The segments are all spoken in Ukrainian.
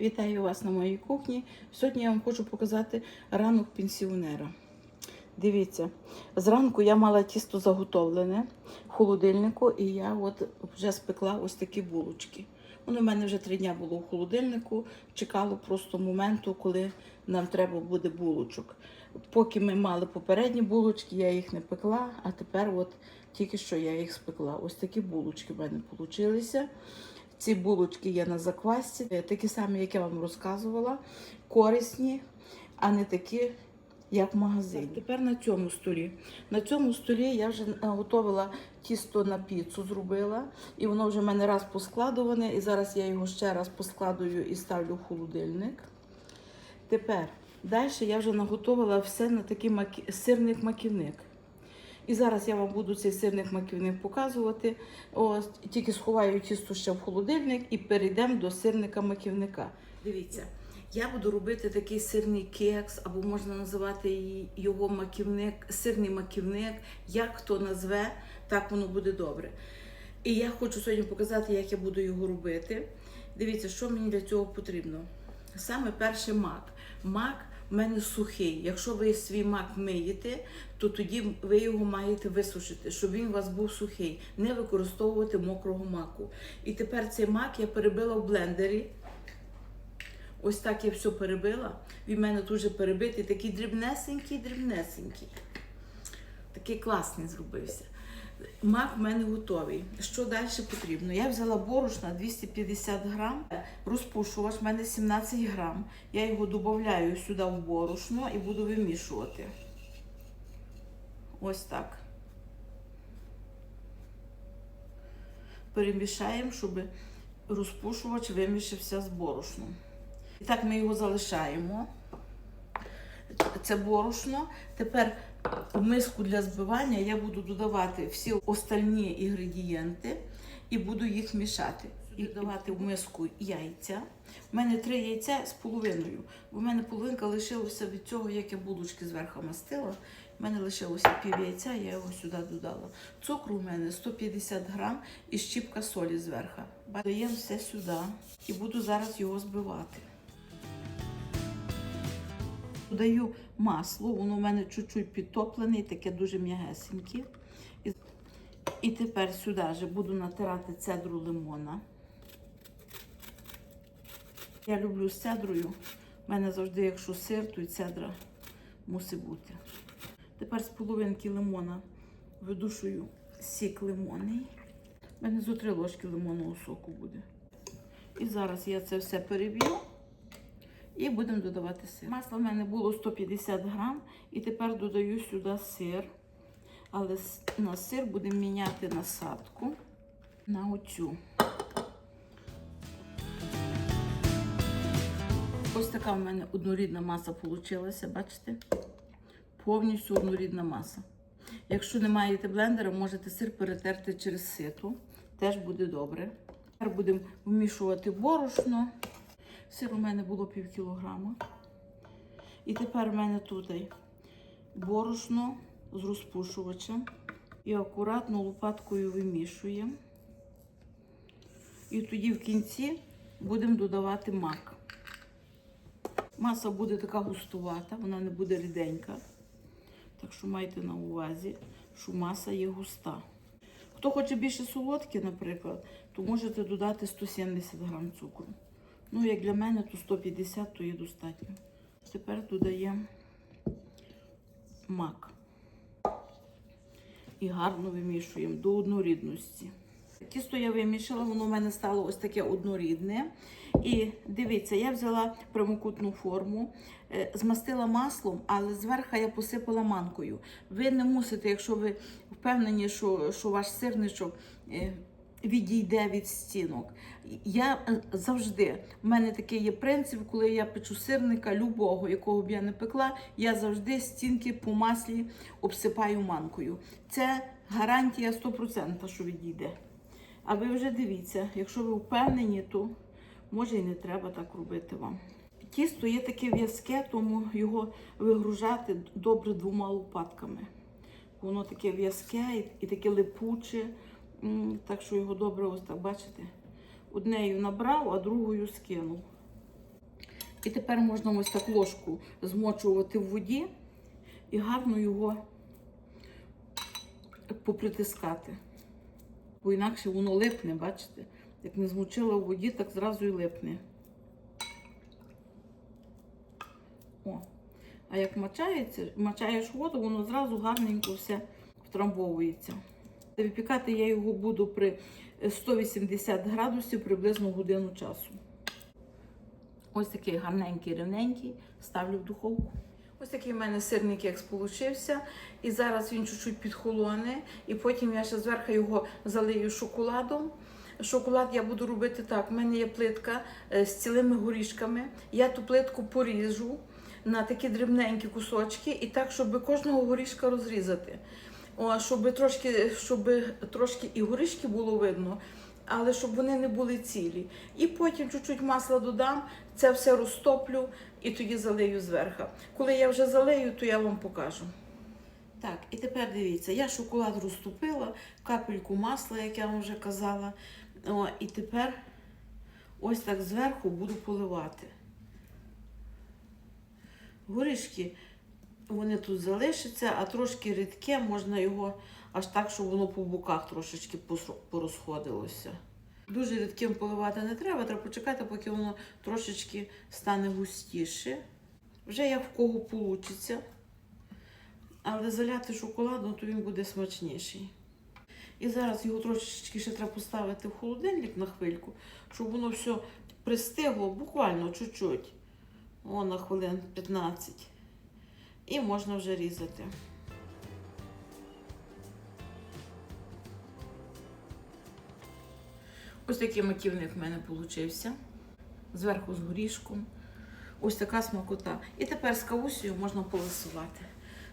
Вітаю вас на моїй кухні. Сьогодні я вам хочу показати ранок пенсіонера. Дивіться, зранку я мала тісто заготовлене в холодильнику, і я от вже спекла ось такі булочки. Воно в мене вже три дні було в холодильнику, чекало просто моменту, коли нам треба буде булочок. Поки ми мали попередні булочки, я їх не пекла, а тепер от тільки що я їх спекла. Ось такі булочки в мене вийшли. Ці булочки є на заквасці, е, такі самі, як я вам розказувала, корисні, а не такі, як в магазині. Тепер на цьому столі. На цьому столі я вже готувала тісто на піцу, зробила, і воно вже в мене раз поскладуване, і зараз я його ще раз поскладую і ставлю в холодильник. Тепер далі я вже наготовила все на такий макі... сирник-маківник. І зараз я вам буду цей сирник маківник показувати. Ось, тільки сховаю тісто ще в холодильник і перейдемо до сирника маківника. Дивіться, я буду робити такий сирний кекс, або можна називати його маківник, сирний маківник. Як хто назве, так воно буде добре. І я хочу сьогодні показати, як я буду його робити. Дивіться, що мені для цього потрібно. Саме перше мак. Мак в мене сухий. Якщо ви свій мак миєте, то тоді ви його маєте висушити, щоб він у вас був сухий, не використовувати мокрого маку. І тепер цей мак я перебила в блендері. Ось так я все перебила. Він в мене дуже перебитий, такий дрібнесенький, дрібнесенький. Такий класний зробився. Мак в мене готовий. Що далі потрібно? Я взяла борошна 250 грам, розпушувач в мене 17 грам. Я його додаю сюди в борошно і буду вимішувати. Ось так. Перемішаємо, щоб розпушувач вимішався з борошном. І так ми його залишаємо. Це борошно. Тепер в миску для збивання я буду додавати всі остальні інгредієнти і буду їх мішати. І додавати в миску яйця. У мене три яйця з половиною. Бо в мене половинка лишилася від цього, як я булочки зверху мастила. У мене лишилося пів яйця, я його сюди додала. Цукру у мене 150 грам і щіпка солі зверху. Даємо все сюди і буду зараз його збивати. Додаю масло, воно в мене чуть-чуть підтоплене, таке дуже м'ягесеньке. І, тепер сюди же буду натирати цедру лимона. Я люблю з цедрою. У мене завжди, якщо сир, то і цедра мусить бути. Тепер з половинки лимона видушую сік лимонний. У мене зо три ложки лимонного соку буде. І зараз я це все переб'ю. І будемо додавати сир. Масло в мене було 150 грам, і тепер додаю сюди сир. Але на сир будемо міняти насадку на оцю. Ось така в мене однорідна маса вийшла, бачите? Повністю однорідна маса. Якщо не маєте блендера, можете сир перетерти через сито. Теж буде добре. Тепер будемо вмішувати борошно. Сир у мене було пів кілограма. І тепер у мене тут борошно з розпушувачем. І акуратно лопаткою вимішуємо. І тоді в кінці будемо додавати мак. Маса буде така густувата, вона не буде ріденька. Так що майте на увазі, що маса є густа. Хто хоче більше солодке, наприклад, то можете додати 170 грам цукру. Ну, як для мене, то 150, то є достатньо. Тепер додаємо мак. І гарно вимішуємо до однорідності. Тісто я вимішала, воно в мене стало ось таке однорідне. І дивіться, я взяла прямокутну форму, е, змастила маслом, але зверху я посипала манкою. Ви не мусите, якщо ви впевнені, що, що ваш сирничок е, відійде від стінок. Я е, завжди, в мене такий є принцип, коли я печу сирника любого, якого б я не пекла, я завжди стінки по маслі обсипаю манкою. Це гарантія 100%, що відійде. А ви вже дивіться, якщо ви впевнені, то може і не треба так робити вам. Тісто є таке в'язке, тому його вигружати добре двома лопатками. Воно таке в'язке і, таке липуче, так що його добре ось так, бачите? Однею набрав, а другою скинув. І тепер можна ось так ложку змочувати в воді і гарно його попритискати. Бо інакше воно липне, бачите? Як не змочила в воді, так зразу і липне. О. А як мачається, мачаєш воду, воно зразу гарненько все втрамбовується. Випікати я його буду при 180 градусів приблизно годину часу. Ось такий гарненький, рівненький, ставлю в духовку. Ось такий в мене сирник як сполучився. І зараз він чуть-чуть підхолоне. І потім я ще зверху його залию шоколадом. Шоколад я буду робити так. У мене є плитка е, з цілими горішками. Я ту плитку поріжу на такі дрібненькі кусочки, і так, щоб кожного горішка розрізати. О, щоб трошки, щоб трошки і горішки було видно, але щоб вони не були цілі. І потім чуть-чуть масла додам, це все розтоплю і тоді залию зверху. Коли я вже залию, то я вам покажу. Так, і тепер дивіться, я шоколад розтопила, капельку масла, як я вам вже казала. О, і тепер ось так зверху буду поливати. Горішки вони тут залишаться, а трошки рідке можна його аж так, щоб воно по боках трошечки порозходилося. Дуже рідким поливати не треба, треба почекати, поки воно трошечки стане густіше. Вже як в кого вийде. Але заляти шоколадом, то він буде смачніший. І зараз його трошечки ще треба поставити в холодильник на хвильку, щоб воно все пристигло, буквально чуть-чуть. О, на хвилин 15. І можна вже різати. Ось такий маківник в мене вийшов. Зверху з горішком. Ось така смакота. І тепер з кавусею можна полисувати.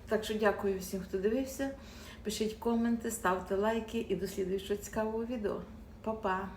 Так що дякую всім, хто дивився. Пишіть коменти, ставте лайки і до слідуючого цікавого відео. Па-па!